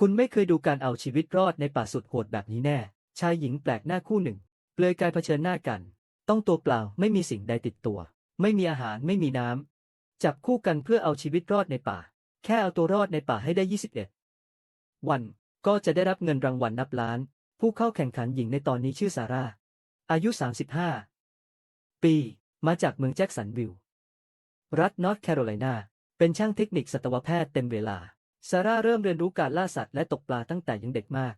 คุณไม่เคยดูการเอาชีวิตรอดในป่าสุดโหดแบบนี้แน่ ชายหญิงแปลกหน้าคู่หนึ่ง เปลือยกายเผชิญหน้ากัน ต้องตัวเปล่าไม่มีสิ่งใดติดตัว ไม่มีอาหารไม่มีน้ำ จับคู่กันเพื่อเอาชีวิตรอดในป่า แค่เอาตัวรอดในป่าให้ได้ 21 วัน ก็จะได้รับเงินรางวัลนับล้าน ผู้เข้าแข่งขันหญิงในตอนนี้ชื่อซาร่า อายุ 35 ปี มาจากเมืองแจ็คสันวิลล์ รัฐนอร์ทแคโรไลนา เป็นช่างเทคนิคสัตวแพทย์เต็มเวลา ซาร่าเริ่มเรียนรู้การล่าสัตว์และตกปลาตั้งแต่ยังเด็กมาก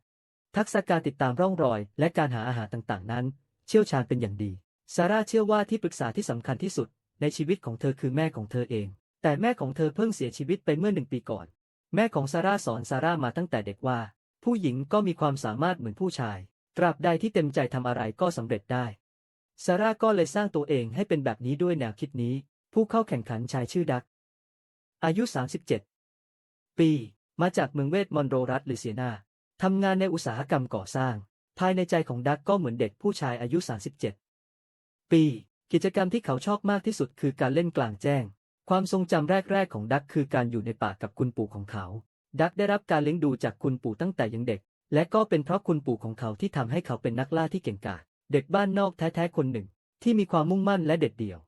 ทักษะการติดตามร่องรอย และการหาอาหารต่างๆ นั้น เชี่ยวชาญเป็นอย่างดี ซาร่าเชื่อว่าที่ปรึกษาที่สำคัญที่สุด ในชีวิตของเธอคือแม่ของเธอเอง แต่แม่ของเธอเพิ่งเสียชีวิตไปเมื่อหนึ่งปีก่อน แม่ของซาร่าสอนซาร่ามาตั้งแต่เด็กว่า ผู้หญิงก็มีความสามารถเหมือนผู้ชาย ตราบใดที่เต็มใจทำอะไรก็สำเร็จได้ ซาร่าก็เลยสร้างตัวเองให้เป็นแบบนี้ด้วยแนวคิดนี้ ผู้เข้าแข่งขันชายชื่อดัก อายุ 37 ปี มาจากเมืองเวทมอนโรรัฐลุยเซียนาทำงานในอุตสาหกรรมก่อสร้าง ภายในใจของดักก็เหมือนเด็กผู้ชายอายุ 37 ปี กิจกรรมที่เขาชอบมากที่สุดคือการเล่นกลางแจ้ง ความทรงจำแรก ๆ ของดักคือการอยู่ในป่ากับคุณปู่ของเขา ดักได้รับการเลี้ยงดูจากคุณปู่ตั้งแต่ยังเด็ก และก็เป็นเพราะคุณปู่ของเขาที่ทำให้เขาเป็นนักล่าที่เก่งกาจ เด็กบ้านนอกแท้ๆคนหนึ่ง ที่มีความมุ่งมั่นและเด็ดเดี่ยว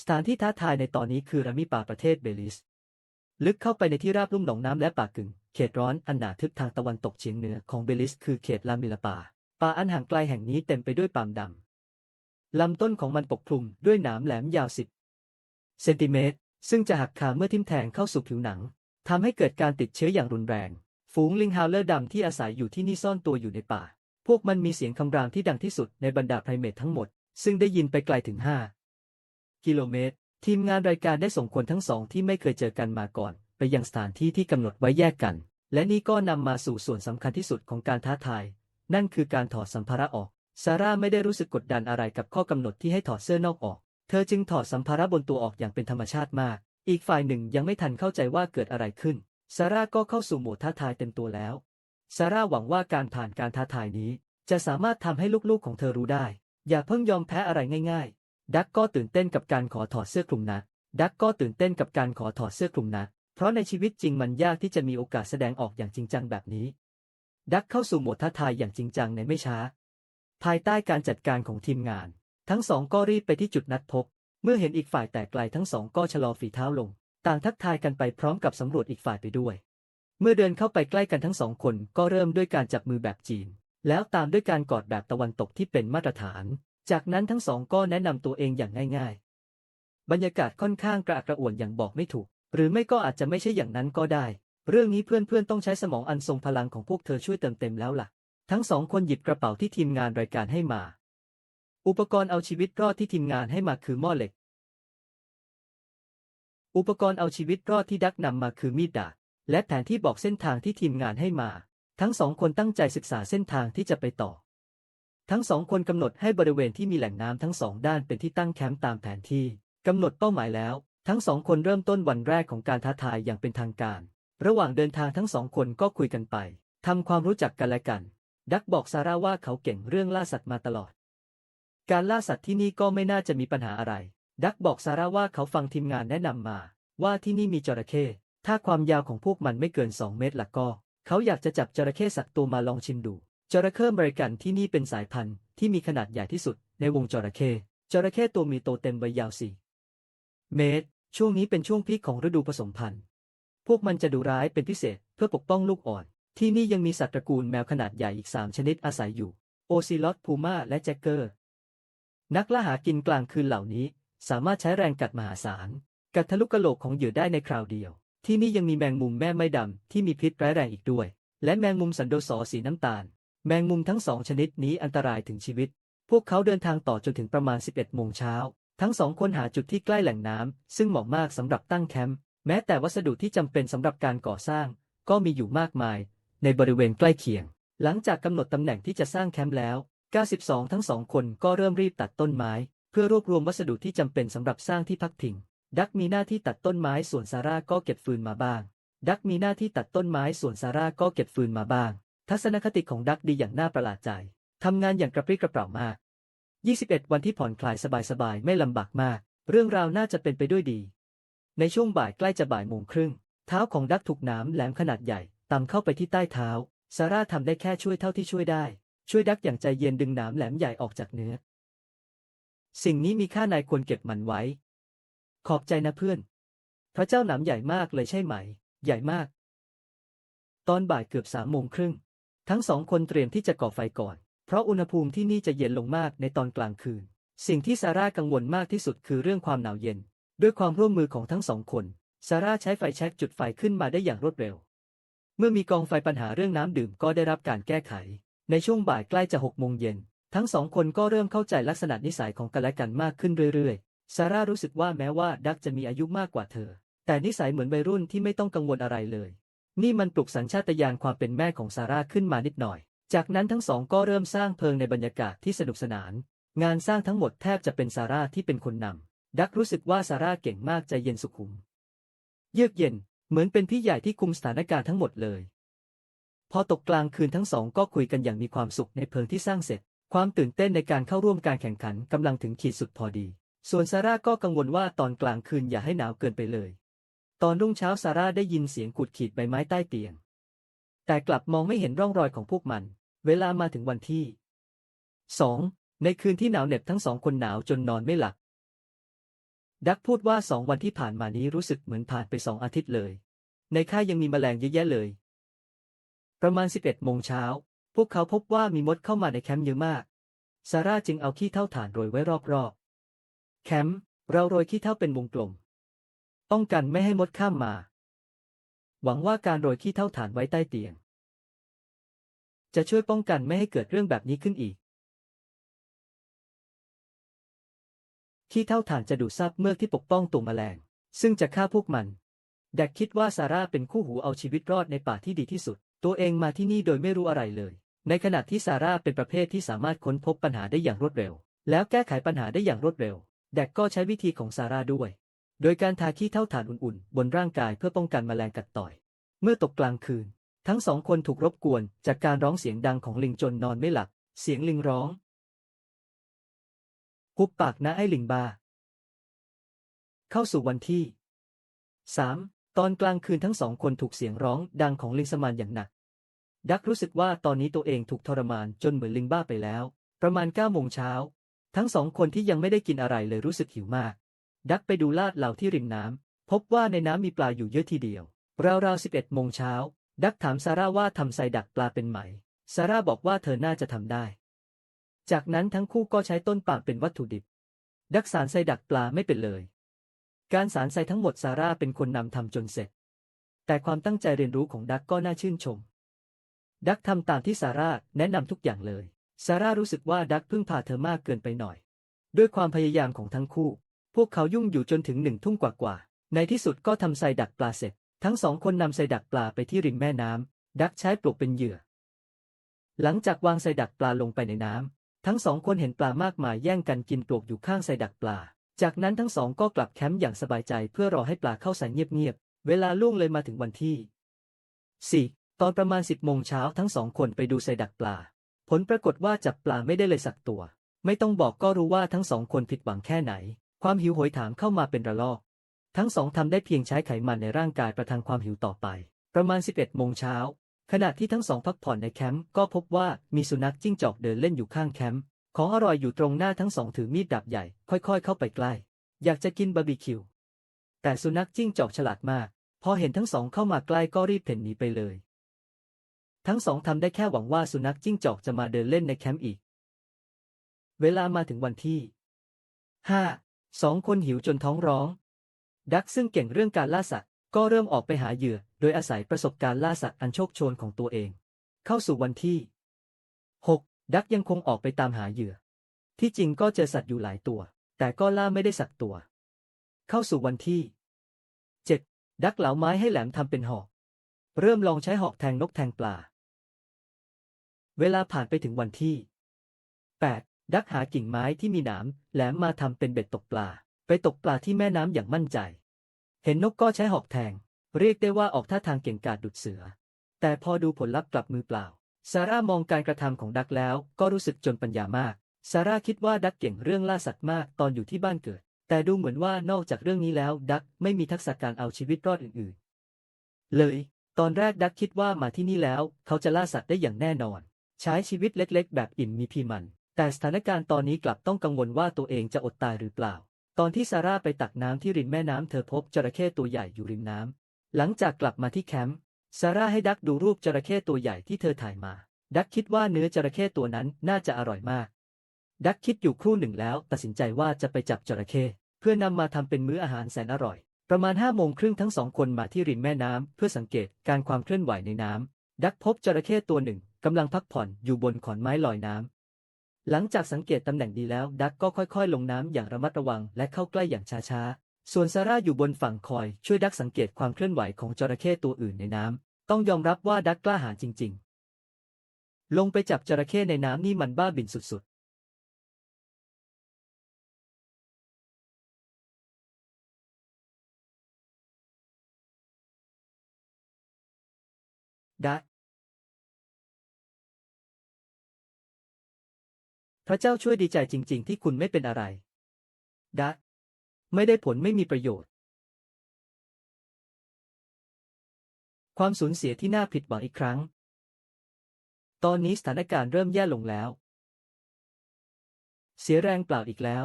สถานที่ท้าทายในตอนนี้คือรามิป่าประเทศเบลิส ลึกเข้าไปในที่ราบลุ่มหนองน้ำและป่ากึ่ง เขตร้อนอันหนาทึบทางตะวันตกเฉียงเหนือของเบลิสคือเขตลามิลาป่า ป่าอันห่างไกลแห่งนี้เต็มไปด้วยปาล์มดำ ลำต้นของมันปกคลุมด้วยหนามแหลมยาวสิบเซนติเมตร ซึ่งจะหักขาเมื่อทิ่มแทงเข้าสู่ผิวหนังทำให้เกิดการติดเชื้ออย่างรุนแรง ฝูงลิงฮาวเลอร์ดำที่อาศัยอยู่ที่นี่ซ่อนตัวอยู่ในป่า พวกมันมีเสียงคำรามที่ดังที่สุดในบรรดาไพรเมททั้งหมด ซึ่งได้ยินไปไกลถึง 5 กิโลเมตร ทีมงานรายการได้ส่งคนทั้งสองที่ไม่เคยเจอกันมาก่อน ไปยังสถานที่ที่กำหนดไว้แยกกัน และนี่ก็นำมาสู่ส่วนสำคัญที่สุดของการท้าทาย นั่นคือการถอดสัมภาระออกซาร่าไม่ได้รู้สึกกดดันอะไรกับข้อกำหนดที่ให้ถอดเสื้อนอกออก เธอจึงถอดสัมภาระบนตัวออกอย่างเป็นธรรมชาติมาก อีกฝ่ายหนึ่งยังไม่ทันเข้าใจว่าเกิดอะไรขึ้น ซาร่าก็เข้าสู่โหมดท้าทายเต็มตัวแล้ว ซาร่าหวังว่าการผ่านการท้าทายนี้ จะสามารถทำให้ลูกๆของเธอรู้ได้ อย่าเพิ่งยอมแพ้อะไรง่ายๆ ดักก็ตื่นเต้นกับการขอถอดเสื้อคลุมนะ ดักก็ตื่นเต้นกับการขอถอดเสื้อคลุมนะ เพราะในชีวิตจริงมันยากที่จะมีโอกาสแสดงออกอย่างจริงจังแบบนี้ ดักเข้าสู่โหมดท้าทายอย่างจริงจังในไม่ช้า ภายใต้การจัดการของทีมงาน ทั้งสองก็รีบไปที่จุดนัดพบ เมื่อเห็นอีกฝ่ายแต่ไกลทั้งสองก็ชะลอฝีเท้าลง ต่างทักทายกันไปพร้อมกับสำรวจอีกฝ่ายไปด้วย เมื่อเดินเข้าไปใกล้กันทั้งสองคนก็เริ่มด้วยการจับมือแบบจีน แล้วตามด้วยการกอดแบบตะวันตกที่เป็นมาตรฐาน จากนั้นทั้งสองก็แนะนำตัวเองอย่างง่าย ๆ บรรยากาศค่อนข้างกระอักกระอ่วนอย่างบอกไม่ถูก หรือไม่ก็อาจจะไม่ใช่อย่างนั้นก็ได้ เรื่องนี้เพื่อนๆต้องใช้สมองอันทรงพลังของพวกเธอช่วยเติมเต็มแล้วล่ะ ทั้งสองคนหยิบกระเป๋าที่ทีมงานรายการให้มา อุปกรณ์เอาชีวิตรอดที่ทีมงานให้มาคือหม้อเหล็ก อุปกรณ์เอาชีวิตรอดที่ดักนำมาคือมีดดาบและแผนที่บอกเส้นทางที่ทีมงานให้มา ทั้งสองคนตั้งใจศึกษาเส้นทางที่จะไปต่อ ทั้งสองคนกำหนดให้บริเวณที่มีแหล่งน้ำทั้งสองด้านเป็นที่ตั้งแคมป์ตามแผนที่กำหนดเป้าหมายแล้ว ทั้งสองคนเริ่มต้นวันแรกของการท้าทายอย่างเป็นทางการ ระหว่างเดินทางทั้งสองคนก็คุยกันไปทำความรู้จักกันและกัน ดักบอกซาร่าว่าเขาเก่งเรื่องล่าสัตว์มาตลอด การล่าสัตว์ที่นี่ก็ไม่น่าจะมีปัญหาอะไร ดักบอกซาร่าว่าเขาฟังทีมงานแนะนำมา ว่าที่นี่มีจระเข้ถ้าความยาวของพวกมันไม่เกิน 2 เมตรละก็ เขาอยากจะจับจระเข้สักตัวมาลองชิมดู จระเข้อเมริกันที่นี่เป็นสายพันธุ์ที่มีขนาดใหญ่ที่สุดในวงจระเข้ จระเข้ตัวมีโตเต็มใบยาวสี่เมตร ช่วงนี้เป็นช่วงพีคของฤดูผสมพันธุ์ พวกมันจะดุร้ายเป็นพิเศษเพื่อปกป้องลูกอ่อน ที่นี่ยังมีสัตว์ตระกูลแมวขนาดใหญ่อีก3ชนิดอาศัยอยู่ โอซิลอตพูม่าและแจ็คเกอร์ นักล่าหากินกลางคืนเหล่านี้ สามารถใช้แรงกัดมหาศาล กัดทะลุกะโหลกของเหยื่อได้ในคราวเดียว ที่นี่ยังมีแมงมุมแม่ไม่ดำที่มีพิษร้ายแรงอีกด้วย และแมงมุมสันโดษอสีน้ำตาล แมงมุมทั้งสองชนิดนี้อันตรายถึงชีวิต พวกเขาเดินทางต่อจนถึงประมาณ 11 โมงเช้า ทั้งสองคนหาจุดที่ใกล้แหล่งน้ำซึ่งเหมาะมากสำหรับตั้งแคมป์ แม้แต่วัสดุที่จำเป็นสำหรับการก่อสร้าง ก็มีอยู่มากมาย ในบริเวณใกล้เคียง หลังจากกำหนดตำแหน่งที่จะสร้างแคมป์แล้ว 92 ทั้งสองคนก็เริ่มรีบตัดต้นไม้ เพื่อรวบรวมวัสดุที่จำเป็นสำหรับสร้างที่พักพิง ดักมีหน้าที่ตัดต้นไม้ส่วนซาร่าก็เก็บฟืนมาบ้าง ดักมีหน้าที่ตัดต้นไม้ส่วนซาร่าก็เก็บฟืนมาบ้าง ทัศนคติของดักดีอย่างน่าประหลาดใจ ทำงานอย่างกระปรี้กระเปร่ามาก 21 วันที่ผ่อนคลายสบายๆ ไม่ลำบากมาก เรื่องราวน่าจะเป็นไปด้วยดี ในช่วงบ่ายใกล้จะบ่ายโมงครึ่ง เท้าของดักถูกน้ำแหลมขนาดใหญ่ต่ำเข้าไปที่ใต้เท้า ซาร่าทำได้แค่ช่วยเท่าที่ช่วยได้ ช่วยดักอย่างใจเย็นดึงนามแหลมใหญ่ออกจากเนื้อ สิ่งนี้มีค่านายควรเก็บมันไว้ ขอบใจนะเพื่อน พระเจ้าหนามใหญ่มากเลยใช่ไหม ใหญ่มาก ตอนบ่ายเกือบสามโมงครึ่ง ทั้งสองคนเตรียมที่จะก่อไฟก่อน เพราะอุณหภูมิที่นี่จะเย็นลงมากในตอนกลางคืน สิ่งที่ซาร่ากังวลมากที่สุดคือเรื่องความหนาวเย็น ด้วยความร่วมมือของทั้งสองคนซาร่าใช้ไฟแช็กจุดไฟขึ้นมาได้อย่างรวดเร็ว เมื่อมีกองไฟปัญหาเรื่องน้ำดื่มก็ได้รับการแก้ไข ในช่วงบ่ายใกล้จะหกโมงเย็น ทั้งสองคนก็เริ่มเข้าใจลักษณะนิสัยของกันและกันมากขึ้นเรื่อยๆ ซาร่ารู้สึกว่าแม้ว่าดักจะมีอายุมากกว่าเธอ แต่นิสัยเหมือนวัยรุ่นที่ไม่ต้องกังวลอะไรเลย นี่มันปลุกสัญชาตญาณความเป็นแม่ของซาร่าขึ้นมานิดหน่อย จากนั้นทั้งสองก็เริ่มสร้างเพลิงในบรรยากาศที่สนุกสนาน งานสร้างทั้งหมดแทบจะเป็นซาร่าที่เป็นคนนำ ดักรู้สึกว่าซาร่าเก่งมากใจเย็นสุขุม เยือกเย็น เหมือนเป็นพี่ใหญ่ที่คุมสถานการณ์ทั้งหมดเลย พอตกกลางคืนทั้งสองก็คุยกันอย่างมีความสุขในเพลิงที่สร้างเสร็จ ความตื่นเต้นในการเข้าร่วมการแข่งขันกำลังถึงขีดสุดพอดี ส่วนซาร่าก็กังวลว่าตอนกลางคืนอย่าให้หนาวเกินไปเลย ตอนรุ่งเช้าซาร่าได้ยินเสียงขูดขีดใบไม้ใต้เตียง แต่กลับมองไม่เห็นร่องรอยของพวกมัน เวลามาถึงวันที่สองในคืนที่หนาวเหน็บทั้งสองคนหนาวจนนอนไม่หลับ ดักพูดว่าสองวันที่ผ่านมานี้รู้สึกเหมือนผ่านไปสองอาทิตย์เลย ในค่ายยังมีแมลงเยอะแยะเลย ประมาณ 11โมงเช้า พวกเขาพบว่ามีมดเข้ามาในแคมป์เยอะมาก ซาร่าจึงเอาขี้เท่าฐานโรยไว้รอบๆ แคมป์เราโรยขี้เท่าเป็นวงกลม ป้องกันไม่ให้มดข้ามมา หวังว่าการโรยขี้เท่าฐานไว้ใต้เตียง จะช่วยป้องกันไม่ให้เกิดเรื่องแบบนี้ขึ้นอีก ขี้เท่าฐานจะดูดซับเมือกที่ปกป้องตัวแมลง ซึ่งจะฆ่าพวกมัน แดกคิดว่าซาร่าเป็นคู่หูเอาชีวิตรอดในป่าที่ดีที่สุด ตัวเองมาที่นี่โดยไม่รู้อะไรเลย ในขณะที่ซาร่าเป็นประเภทที่สามารถค้นพบปัญหาได้อย่างรวดเร็ว แล้วแก้ไขปัญหาได้อย่างรวดเร็ว แดกก็ใช้วิธีของซาร่าด้วย โดยการทาขี้เท่าฐานอุ่นๆ บนร่างกายเพื่อป้องกันแมลงกัดต่อย เมื่อตกกลางคืน ทั้งสองคนถูกรบกวนจากการร้องเสียงดังของลิงจนนอนไม่หลับ เสียงลิงร้องหุบปากนะไอ้ลิงบา เข้าสู่วันที่ 3. ตอนกลางคืนทั้งสองคนถูกเสียงร้องดังของลิงสมานอย่างหนัก ดักรู้สึกว่าตอนนี้ตัวเองถูกทรมานจนเหมือนลิงบ้าไปแล้ว ประมาณ9โมงเช้า ทั้งสองคนที่ยังไม่ได้กินอะไรเลยรู้สึกหิวมาก ดักไปดูลาดเหล่าที่ริมน้ำ พบว่าในน้ำมีปลาอยู่เยอะทีเดียว ราวๆ11โมงเช้า ดักถามซาร่าว่าทำไซดักปลาเป็นไหม ซาร่าบอกว่าเธอน่าจะทำได้ จากนั้นทั้งคู่ก็ใช้ต้นปามเป็นวัตถุดิบ ดักสารไซดักปลาไม่เป็นเลย การสารไซทั้งหมดซาร่าเป็นคนนำทำจนเสร็จ แต่ความตั้งใจเรียนรู้ของดักก็น่าชื่นชม ดักทำตามที่ซาร่าแนะนำทุกอย่างเลย ซาร่ารู้สึกว่าดักพึ่งพาเธอมากเกินไปหน่อย ด้วยความพยายามของทั้งคู่ พวกเขายุ่งอยู่จนถึงหนึ่งทุ่มกว่าๆ ในที่สุดก็ทำไซดักปลาเสร็จ ทั้งสองคนนำไซดักปลาไปที่ริมแม่น้ำ ดักใช้ปลวกเป็นเหยื่อ หลังจากวางไซดักปลาลงไปในน้ำ ทั้งสองคนเห็นปลามากมายแย่งกันกินปลวกอยู่ข้างไซดักปลา จากนั้นทั้งสองก็กลับแคมป์อย่างสบายใจเพื่อรอให้ปลาเข้าใส่เงียบๆ เวลาล่วงเลยมาถึงวันที่ 4. ตอนประมาณ10โมงเช้าทั้งสองคนไปดูไซดักปลา ผลปรากฏว่าจับปลาไม่ได้เลยสักตัว ไม่ต้องบอกก็รู้ว่าทั้งสองคนผิดหวังแค่ไหน ความหิวโหยถามเข้ามาเป็นระลอก ทั้งสองทำได้เพียงใช้ไขมันในร่างกายประทังความหิวต่อไป ประมาณ 11 โมงเช้า ขณะที่ทั้งสองพักผ่อนในแคมป์ก็พบว่ามีสุนัขจิ้งจอกเดินเล่นอยู่ข้างแคมป์ของอร่อยอยู่ตรงหน้าทั้งสองถือมีดดาบใหญ่ ค่อยๆ เข้าไปใกล้ อยากจะกินบาร์บีคิว แต่สุนัขจิ้งจอกฉลาดมาก พอเห็นทั้งสองเข้ามาใกล้ก็รีบเพ่นหนีไปเลย ทั้งสองทำได้แค่หวังว่าสุนัขจิ้งจอกจะมาเดินเล่นในแคมป์อีก เวลามาถึงวันที่ 5. สองคนหิวจนท้องร้อง ดักซึ่งเก่งเรื่องการล่าสัตว์ ก็เริ่มออกไปหาเหยื่อ โดยอาศัยประสบการณ์ล่าสัตว์อันโชคโชนของตัวเอง เข้าสู่วันที่ 6. ดักยังคงออกไปตามหาเหยื่อ ที่จริงก็เจอสัตว์อยู่หลายตัว แต่ก็ล่าไม่ได้สักตัว เข้าสู่วันที่ 7. ดักเหลาไม้ให้แหลมทำเป็นหอก เริ่มลองใช้หอกแทงนกแทงปลา เวลาผ่านไปถึงวันที่ 8. ดักหากิ่งไม้ที่มีหนามแหลมมาทำเป็นเบ็ดตกปลา ไปตกปลาที่แม่น้ำอย่างมั่นใจ เห็นนกก็ใช้หอกแทง เรียกได้ว่าออกท่าทางเก่งกาจดุดเสือ แต่พอดูผลลัพธ์กลับมือเปล่า ซาร่ามองการกระทำของดักแล้วก็รู้สึกจนปัญญามาก ซาร่าคิดว่าดักเก่งเรื่องล่าสัตว์มากตอนอยู่ที่บ้านเกิด แต่ดูเหมือนว่านอกจากเรื่องนี้แล้ว ดักไม่มีทักษะการเอาชีวิตรอดอื่นๆ เลย ตอนแรกดักคิดว่ามาที่นี่แล้ว เขาจะล่าสัตว์ได้อย่างแน่นอน ใช้ชีวิตเล็ก ๆ แบบอิ่มมีพีมัน แต่สถานการณ์ตอนนี้กลับต้องกังวลว่าตัวเองจะอดตายหรือเปล่า ตอนที่ซาร่าไปตักน้ำที่ริมแม่น้ำเธอพบจระเข้ตัวใหญ่อยู่ริมน้ำหลังจากกลับมาที่แคมป์ซาร่าให้ดักดูรูปจระเข้ตัวใหญ่ที่เธอถ่ายมา ดักคิดว่าเนื้อจระเข้ตัวนั้นน่าจะอร่อยมาก ดักคิดอยู่ครู่หนึ่งแล้วตัดสินใจว่าจะไปจับจระเข้เพื่อนำมาทำเป็นมื้ออาหารแสนอร่อย ประมาณห้าโมงครึ่งทั้งสองคนมาที่ริมแม่น้ำเพื่อสังเกตการความเคลื่อนไหวในน้ำดักพบจระเข้ตัวหนึ่งกำลังพักผ่อนอยู่บนขอนไม้ลอยน้ำ หลังจากสังเกตตำแหน่งดีแล้ว ดักก็ค่อยๆ ลงน้ำอย่างระมัดระวังและเข้าใกล้อย่างช้าๆ ส่วนซาร่าอยู่บนฝั่งคอยช่วยดักสังเกตความเคลื่อนไหวของจระเข้ตัวอื่นในน้ำต้องยอมรับว่าดักกล้าหาญจริง ๆ ลงไปจับจระเข้ในน้ำนี่มันบ้าบินสุดๆดัก พระเจ้าช่วยดีใจจริง ๆ ที่คุณไม่เป็นอะไรดักไม่ได้ผลไม่มีประโยชน์ ความสูญเสียที่น่าผิดหวังอีกครั้ง ตอนนี้สถานการณ์เริ่มแย่ลงแล้ว เสียแรงเปล่าอีกแล้ว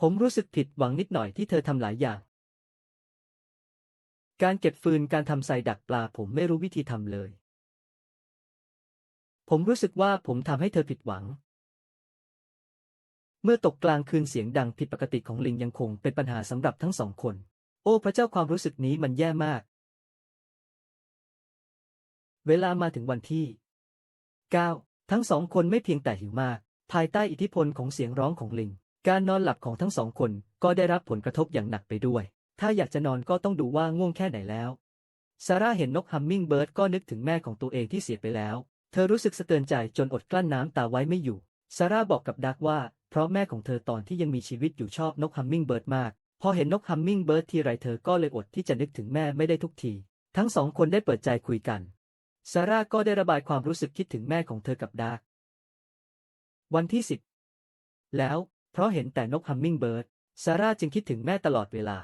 ผมรู้สึกผิดหวังนิดหน่อยที่เธอทำหลายอย่าง การเก็บฟืนการทำใส่ดักปลาผมไม่รู้วิธีทำเลย ผมรู้สึกว่าผมทำให้เธอผิดหวัง เมื่อตกกลางคืนเสียงดังผิดปกติของลิงยังคงเป็นปัญหาสำหรับทั้งสองคน โอ้พระเจ้าความรู้สึกนี้มันแย่มาก เวลามาถึงวันที่ 9 ทั้งสองคนไม่เพียงแต่หิวมาก ภายใต้อิทธิพลของเสียงร้องของลิง การนอนหลับของทั้งสองคนก็ได้รับผลกระทบอย่างหนักไปด้วย ถ้าอยากจะนอนก็ต้องดูว่าง่วงแค่ไหนแล้วซาร่าเห็นนกฮัมมิงเบิร์ดก็นึกถึงแม่ของตัวเองที่เสียไปแล้ว เธอรู้สึกสะเตือนใจจนอดกลั้นน้ำตาไว้ไม่อยู่ ซาร่าบอกกับดักว่า เพราะแม่ของเธอตอนที่ยังมีชีวิตอยู่ชอบนกฮัมมิงเบิร์ดมาก พอเห็นนกฮัมมิงเบิร์ดทีไรเธอก็เลยอดที่จะนึกถึงแม่ไม่ได้ทุกที ทั้งสองคนได้เปิดใจคุยกัน ซาร่าก็ได้ระบายความรู้สึกคิดถึงแม่ของเธอกับดักวันที่สิบแล้วเพราะเห็นแต่นกฮัมมิงเบิร์ด ซาร่าจึงคิดถึงแม่ตลอดเวลา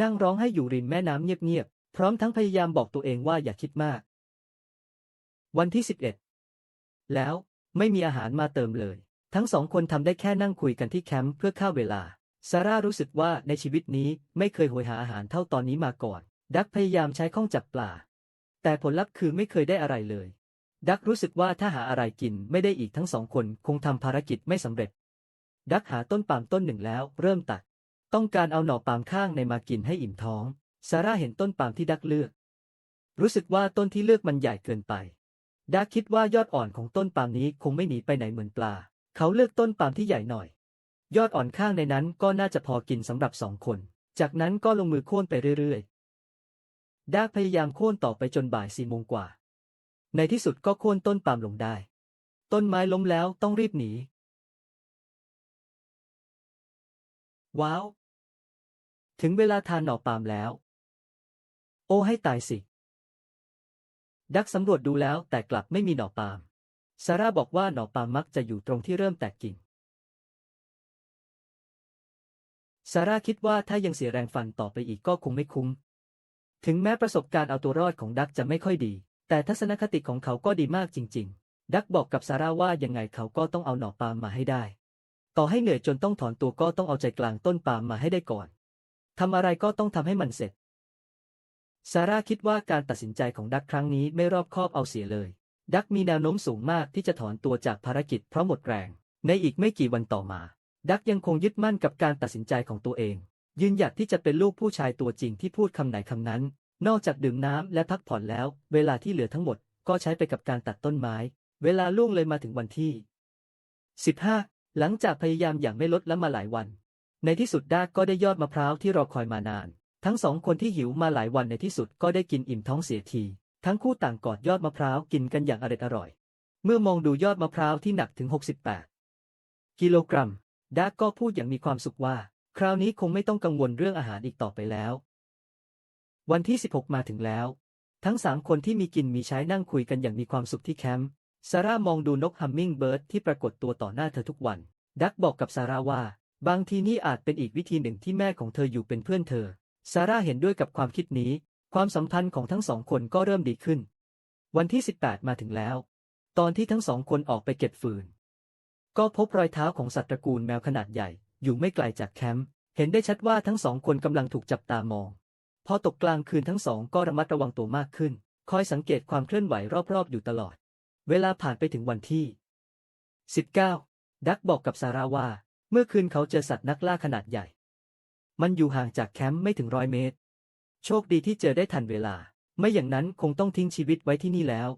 นั่งร้องให้อยู่ริมแม่น้ำเงียบๆ พร้อมทั้งพยายามบอกตัวเองว่าอย่าคิดมาก วันที่ 11 แล้วไม่มีอาหารมาเติมเลย ทั้งสองคนทำได้แค่นั่งคุยกันที่แคมป์เพื่อฆ่าเวลา ซาร่ารู้สึกว่าในชีวิตนี้ไม่เคยโหยหาอาหารเท่าตอนนี้มาก่อน ดักพยายามใช้ข้องจับปลา แต่ผลลัพธ์คือไม่เคยได้อะไรเลย ดักรู้สึกว่าถ้าหาอะไรกินไม่ได้อีกทั้งสองคนคงทำภารกิจไม่สำเร็จ ดักหาต้นปาล์มต้นหนึ่งแล้วเริ่มตัด ต้องการเอาหน่อปาล์มข้างในมากินให้อิ่มท้อง ซาร่าเห็นต้นปาล์มที่ดักเลือก รู้สึกว่าต้นที่เลือกมันใหญ่เกินไป ดักคิดว่ายอดอ่อนของต้นปาล์มนี้คงไม่หนีไปไหนเหมือนปลา เขาเลือกต้นปาล์มที่ใหญ่หน่อย ยอดอ่อนข้างในนั้นก็น่าจะพอกินสำหรับสองคน จากนั้นก็ลงมือโค่นไปเรื่อยๆดักพยายามโค่นต่อไปจนบ่ายสี่โมงกว่า ในที่สุดก็โค่นต้นปาล์มลงได้ ต้นไม้ล้มแล้วต้องรีบหนี ว้าว ถึงเวลาทานหน่อปาล์มแล้ว โอ้ให้ตายสิ ดักสำรวจดูแล้วแต่กลับไม่มีหน่อปาล์มซาร่าบอกว่าหน่อปาล์มมักจะอยู่ตรงที่เริ่มแตกกิ่งซาร่าคิดว่าถ้ายังเสียแรงฟันต่อไปอีกก็คงไม่คุ้ม ถึงแม้ประสบการณ์เอาตัวรอดของดักจะไม่ค่อยดี แต่ทัศนคติของเขาก็ดีมากจริง ๆ ดักบอกกับซาร่าว่ายังไงเขาก็ต้องเอาหน่อปาล์มมาให้ได้ ต่อให้เหนื่อยจนต้องถอนตัวก็ต้องเอาใจกลางต้นปาล์มมาให้ได้ก่อน ทำอะไรก็ต้องทำให้มันเสร็จ ซาร่าคิดว่าการตัดสินใจของดักครั้งนี้ไม่รอบคอบเอาเสียเลย ดักมีแนวโน้มสูงมากที่จะถอนตัวจากภารกิจเพราะหมดแรง ในอีกไม่กี่วันต่อมา ดักยังคงยึดมั่นกับการตัดสินใจของตัวเอง ยืนหยัดที่จะเป็นลูกผู้ชายตัวจริงที่พูดคำไหนคำนั้น นอกจากดื่มน้ำและพักผ่อนแล้ว เวลาที่เหลือทั้งหมดก็ใช้ไปกับการตัดต้นไม้ เวลาล่วงเลยมาถึงวันที่ 15 หลังจากพยายามอย่างไม่ลดละมาหลายวัน ในที่สุดดักก็ได้ยอดมะพร้าวที่รอคอยมานาน ทั้งสองคนที่หิวมาหลายวันในที่สุดก็ได้กินอิ่มท้องเสียที ทั้งคู่ต่างกอดยอดมะพร้าวกินกันอย่างอร็ดอร่อย เมื่อมองดูยอดมะพร้าวที่หนักถึง 68 กิโลกรัมดากก็พูดอย่างมีความสุขว่า คราวนี้คงไม่ต้องกังวลเรื่องอาหารอีกต่อไปแล้ว วันที่ 16 มาถึงแล้ว ทั้งสามคนที่มีกินมีใช้นั่งคุยกันอย่างมีความสุขที่แคมป์ซาร่ามองดูนกฮัมมิงเบิร์ดที่ปรากฏตัวต่อหน้าเธอทุกวัน ดักบอกกับซาร่าว่า บางทีนี่อาจเป็นอีกวิธีหนึ่งที่แม่ของเธออยู่เป็นเพื่อนเธอ ซาร่าเห็นด้วยกับความคิดนี้ ความสัมพันธ์ของทั้งสองคนก็เริ่มดีขึ้น วันที่ 18 มาถึงแล้ว ตอนที่ทั้งสองคนออกไปเก็บฟืน ก็พบรอยเท้าของสัตว์ตระกูลแมวขนาดใหญ่ อยู่ไม่ไกลจากแคมป์ เห็นได้ชัดว่าทั้งสองคนกำลังถูกจับตามอง พอตกกลางคืนทั้งสองก็ระมัดระวังตัวมากขึ้น คอยสังเกตความเคลื่อนไหวรอบๆ อยู่ตลอด เวลาผ่านไปถึงวันที่ 19 ดักบอกกับซาร่าว่า เมื่อคืนเขาเจอสัตว์นักล่าขนาดใหญ่ มันอยู่ห่างจากแคมป์ไม่ถึงร้อยเมตร โชคดีที่เจอได้ทันเวลา ไม่อย่างนั้นคงต้องทิ้งชีวิตไว้ที่นี่แล้ว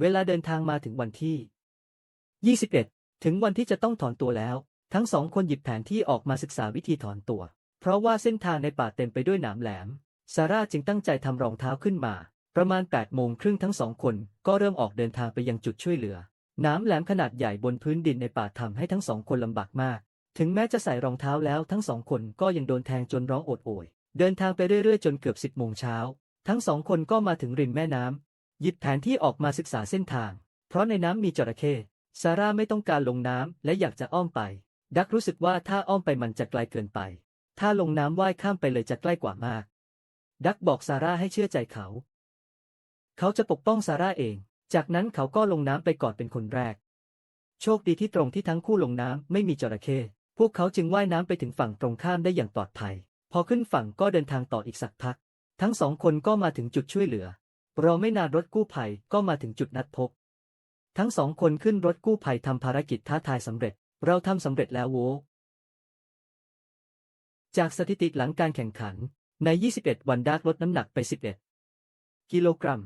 เวลาเดินทางมาถึงวันที่ 21 ถึงวันที่จะต้องถอนตัวแล้ว ทั้งสองคนหยิบแผนที่ออกมาศึกษาวิธีถอนตัว เพราะว่าเส้นทางในป่าเต็มไปด้วยหนามแหลม ซาร่าจึงตั้งใจทำรองเท้าขึ้นมา ประมาณ8โมงครึ่งทั้งสองคนก็เริ่มออกเดินทางไปยังจุดช่วยเหลือน้ำแหลมขนาดใหญ่บนพื้นดินในป่าทำให้ทั้งสองคนลำบากมาก ถึงแม้จะใส่รองเท้าแล้วทั้งสองคนก็ยังโดนแทงจนร้องโอดโอย เดินทางไปเรื่อยๆ จนเกือบสิบโมงเช้า ทั้งสองคนก็มาถึงริมแม่น้ำหยิบแผนที่ออกมาศึกษาเส้นทาง เพราะในน้ำมีจระเข้ซาร่าไม่ต้องการลงน้ำและอยากจะอ้อมไป ดักรู้สึกว่าถ้าอ้อมไปมันจะไกลเกินไป ถ้าลงน้ำว่ายข้ามไปเลยจะใกล้กว่ามาก ดักบอกซาร่าให้เชื่อใจเขา เขาจะปกป้องซาร่าเอง จากนั้นเขาก็ลงน้ำไปก่อนเป็นคนแรก โชคดีที่ตรงที่ทั้งคู่ลงน้ำไม่มีจระเข้ พวกเขาจึงว่ายน้ำไปถึงฝั่งตรงข้ามได้อย่างปลอดภัย พอขึ้นฝั่งก็เดินทางต่ออีกสักพัก ทั้งสองคนก็มาถึงจุดช่วยเหลือ รอไม่นานรถกู้ภัยก็มาถึงจุดนัดพบ ทั้งสองคนขึ้นรถกู้ภัยทำภารกิจท้าทายสำเร็จ เราทำสำเร็จแล้วโว้จากสถิติหลังการแข่งขัน ใน 21 วันดาร์กลดน้ำหนักไป 11 กิโลกรัม